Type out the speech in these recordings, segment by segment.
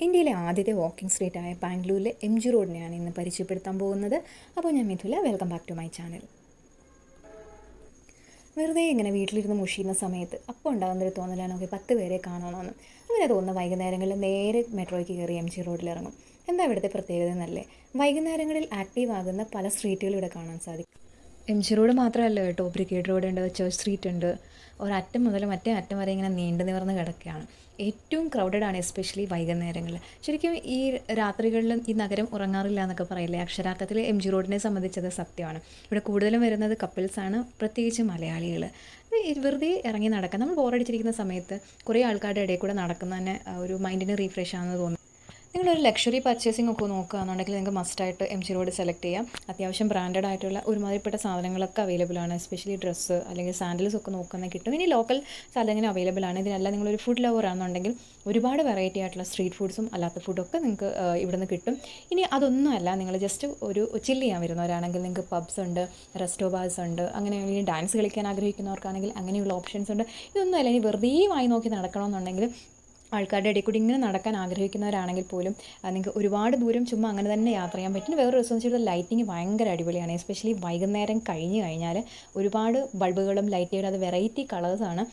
ഇന്ത്യയിലെ ആദ്യത്തെ walking street ആയ ബാംഗ്ലൂരിലെ എം ജി റോഡിനെയാണ് ഇന്ന് പരിചയപ്പെടുത്താൻ പോകുന്നത്. അപ്പോൾ ഞാൻ Mithula welcome back to my channel വെറുതെ ഇങ്ങനെ വീട്ടിലിരുന്ന് മുഷിയുന്ന സമയത്ത് അപ്പോൾ ഉണ്ടാകുന്നൊരു തോന്നലാണ് ഓക്കെ പത്ത് പേരെ കാണണമെന്ന് അങ്ങനെ തോന്നുന്ന വൈകുന്നേരങ്ങളിൽ നേരെ മെട്രോയ്ക്ക് കയറി എം ജി റോഡിൽ ഇറങ്ങും എന്താ ഇവിടുത്തെ പ്രത്യേകത എന്നല്ലേ? വൈകുന്നേരങ്ങളിൽ ആക്റ്റീവ് ആകുന്ന പല സ്ട്രീറ്റുകൾ ഇവിടെ കാണാൻ സാധിക്കും. എം ജി റോഡ് മാത്രമല്ല കേട്ടോ. ബ്രിഗേഡ് റോഡ് ഉണ്ട് ചേർച്ച് സ്ട്രീറ്റ് ഉണ്ട്. ഒരറ്റം മുതൽ മറ്റേ അറ്റം വരെ ഇങ്ങനെ നീണ്ടു നിവർന്ന് കിടക്കുകയാണ്. ഏറ്റവും ക്രൗഡഡ് ആണ് എസ്പെഷ്യലി വൈകുന്നേരങ്ങളിൽ. ശരിക്കും ഈ രാത്രികളിൽ ഈ നഗരം ഉറങ്ങാറില്ല എന്നൊക്കെ പറയില്ലേ? അക്ഷരാർത്ഥത്തിൽ എം ജി റോഡിനെ സംബന്ധിച്ചത് സത്യമാണ്. ഇവിടെ കൂടുതലും വരുന്നത് കപ്പിൾസാണ് പ്രത്യേകിച്ച് മലയാളികൾ വെറുതെ ഇറങ്ങി നടക്കാം നമ്മൾ ബോറടിച്ചിരിക്കുന്ന സമയത്ത് കുറേ ആൾക്കാരുടെ ഇടയിൽ കൂടെ നടക്കുന്ന തന്നെ ഒരു മൈൻഡിന് റീഫ്രഷ് ആണെന്ന് തോന്നുന്നു. നിങ്ങളൊരു ലക്ഷറി പർച്ചേസിംഗ് ഒക്കെ നോക്കുകയാണെന്നുണ്ടെങ്കിൽ നിങ്ങൾക്ക് മസ്റ്റായിട്ട് എം ജി റോഡ് സെലക്ട് ചെയ്യാം. അത്യാവശ്യം ബ്രാൻഡഡ് ആയിട്ടുള്ള ഒരുമാതിരിപ്പെട്ട സാധനങ്ങളൊക്കെ അവൈലബിൾ ആണ്. എസ്പെഷ്യലി ഡ്രസ്സ് അല്ലെങ്കിൽ സാൻഡൽസ് ഒക്കെ നോക്കുന്ന കിട്ടും. ഇനി ലോക്കൽ സാധനങ്ങൾ അവൈലബിൾ ആണ്. ഇതിനെല്ലാം നിങ്ങളൊരു ഫുഡ് ലവർ ആണെന്നുണ്ടെങ്കിൽ ഒരുപാട് വെറൈറ്റി ആയിട്ടുള്ള സ്ട്രീറ്റ് ഫുഡ്സും അല്ലാത്ത ഫുഡൊക്കെ നിങ്ങൾക്ക് ഇവിടെ നിന്ന് കിട്ടും. ഇനി അതൊന്നുമല്ല. നിങ്ങൾ ജസ്റ്റ് ഒരു ചില്ല് ചെയ്യാൻ വരുന്നവരാണെങ്കിൽ നിങ്ങൾക്ക് പബ്സ് ഉണ്ട് റെസ്റ്റോ ബാർസ് ഉണ്ട് അങ്ങനെ ഡാൻസ് കളിക്കാൻ ആഗ്രഹിക്കുന്നവർക്കാണെങ്കിൽ അങ്ങനെയുള്ള ഓപ്ഷൻസ് ഉണ്ട്. ഇതൊന്നുമല്ല. ഇനി വെറുതെ വായി നോക്കി നടക്കണമെന്നുണ്ടെങ്കിൽ ആൾക്കാരുടെ ഇടയിൽ കൂടി ഇങ്ങനെ നടക്കാൻ ആഗ്രഹിക്കുന്നവരാണെങ്കിൽ പോലും നിങ്ങൾക്ക് ഒരുപാട് ദൂരം ചുമ്മാ അങ്ങനെ തന്നെ യാത്ര ചെയ്യാൻ പറ്റും വേറെ ദിവസം വെച്ചാൽ ലൈറ്റിങ് ഭയങ്കര അടിപൊളിയാണ്. എസ്പെഷ്യലി വൈകുന്നേരം കഴിഞ്ഞ് കഴിഞ്ഞാൽ ഒരുപാട് ബൾബുകളും ലൈറ്റുകളും അത് വെറൈറ്റി കളേഴ്സാണ്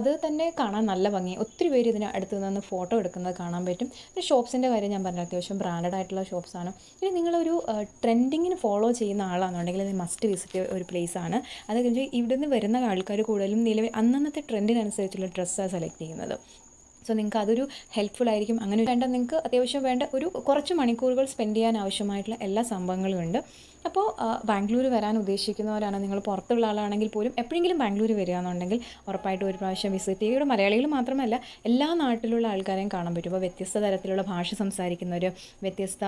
അത് തന്നെ കാണാൻ നല്ല ഭംഗി. ഒത്തിരി പേര് ഇതിന് അടുത്ത് നിന്ന് ഫോട്ടോ എടുക്കുന്നത് കാണാൻ പറ്റും. പിന്നെ ഷോപ്സിന്റെ കാര്യം ഞാൻ പറഞ്ഞു അത്യാവശ്യം ബ്രാൻഡഡ് ആയിട്ടുള്ള ഷോപ്സാണ് ഇനി നിങ്ങളൊരു ട്രെൻഡിങ്ങിന് ഫോളോ ചെയ്യുന്ന ആളാണെന്നുണ്ടെങ്കിൽ ഇത് മസ്റ്റ് വിസിറ്റ് ഒരു പ്ലേസ് ആണ്. അത് കഴിഞ്ഞ് ഇവിടുന്ന് വരുന്ന ആൾക്കാർ കൂടുതലും നിലവിൽ അന്നന്നത്തെ ട്രെൻഡിനനുസരിച്ചുള്ള ഡ്രസ്സാണ് സെലക്ട് ചെയ്യുന്നത്. സോ നിങ്ങൾക്ക് അതൊരു ഹെൽപ്ഫുൾ ആയിരിക്കും. അങ്ങനെ വേണ്ട നിങ്ങൾക്ക് അത്യാവശ്യം വേണ്ട ഒരു കുറച്ച് മണിക്കൂറുകൾ സ്പെൻഡ് ചെയ്യാൻ ആവശ്യമായിട്ടുള്ള എല്ലാ സംഭവങ്ങളും ഉണ്ട്. അപ്പോൾ ബാംഗ്ലൂർ വരാൻ ഉദ്ദേശിക്കുന്നവരാണ് നിങ്ങൾ പുറത്തുള്ള ആളാണെങ്കിൽ പോലും എപ്പോഴെങ്കിലും ബാംഗ്ലൂർ വരിക എന്നുണ്ടെങ്കിൽ ഉറപ്പായിട്ട് ഒരു പ്രാവശ്യം വിസിറ്റ് ചെയ്യുക. ഇവിടെ മലയാളികൾ മാത്രമല്ല എല്ലാ നാട്ടിലുള്ള ആൾക്കാരെയും കാണാൻ പറ്റും. അപ്പോൾ വ്യത്യസ്ത തരത്തിലുള്ള ഭാഷ സംസാരിക്കുന്നവർ വ്യത്യസ്ത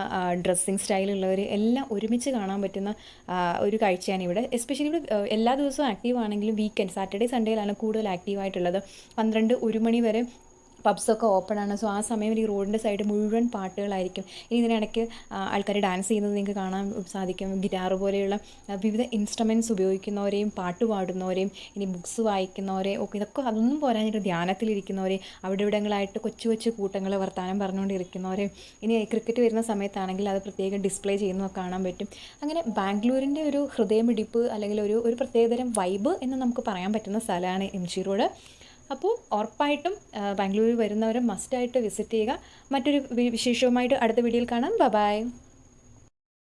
ഡ്രസ്സിങ് സ്റ്റൈലുള്ളവർ എല്ലാം ഒരുമിച്ച് കാണാൻ പറ്റുന്ന ഒരു കാഴ്ചയാണ് ഇവിടെ. എസ്പെഷ്യലി ഇവിടെ എല്ലാ ദിവസവും ആക്റ്റീവ് ആണെങ്കിലും വീക്കെൻഡ് സാറ്റർഡേ സൺഡേയിലാണ് കൂടുതൽ ആക്റ്റീവായിട്ടുള്ളത് പന്ത്രണ്ട് ഒരു മണി വരെ പബ്സൊക്കെ ഓപ്പൺ ആണ് സോ ആ സമയം ഈ റോഡിന്റെ സൈഡ് മുഴുവൻ പാട്ടുകളായിരിക്കും. ഇനി ഇതിനിടയ്ക്ക് ആൾക്കാർ ഡാൻസ് ചെയ്യുന്നത് നിങ്ങൾക്ക് കാണാൻ സാധിക്കും. ഗിറ്റാർ പോലെയുള്ള വിവിധ ഇൻസ്ട്രുമെന്റ്സ് ഉപയോഗിക്കുന്നവരെയും പാട്ട് പാടുന്നവരെയും ഇനി ബുക്സ് വായിക്കുന്നവരെ ഒക്കെ ഇതൊക്കെ അതൊന്നും പോരാഞ്ഞിട്ട് ധ്യാനത്തിലിരിക്കുന്നവരെ അവിടെ ഇവിടങ്ങളായിട്ട് കൊച്ചു കൊച്ചു കൂട്ടങ്ങൾ വർത്തമാനം പറഞ്ഞുകൊണ്ടിരിക്കുന്നവരെയും ഇനി ക്രിക്കറ്റ് വരുന്ന സമയത്താണെങ്കിൽ അത് പ്രത്യേകം ഡിസ്പ്ലേ ചെയ്യുന്നതൊക്കെ കാണാൻ പറ്റും. അങ്ങനെ ബാംഗ്ലൂരിന്റെ ഒരു ഹൃദയമിടിപ്പ് അല്ലെങ്കിൽ ഒരു ഒരു പ്രത്യേകതരം വൈബ് എന്ന് നമുക്ക് പറയാൻ പറ്റുന്ന സ്ഥലമാണ് എം ജി റോഡ് അപ്പോൾ ഉറപ്പായിട്ടും ബാംഗ്ലൂരിൽ വരുന്നവരും വരുന്നവർ മസ്റ്റായിട്ട് വിസിറ്റ് ചെയ്യുക. മറ്റൊരു വിശേഷവുമായിട്ട് അടുത്ത വീഡിയോയിൽ കാണാം. ബൈ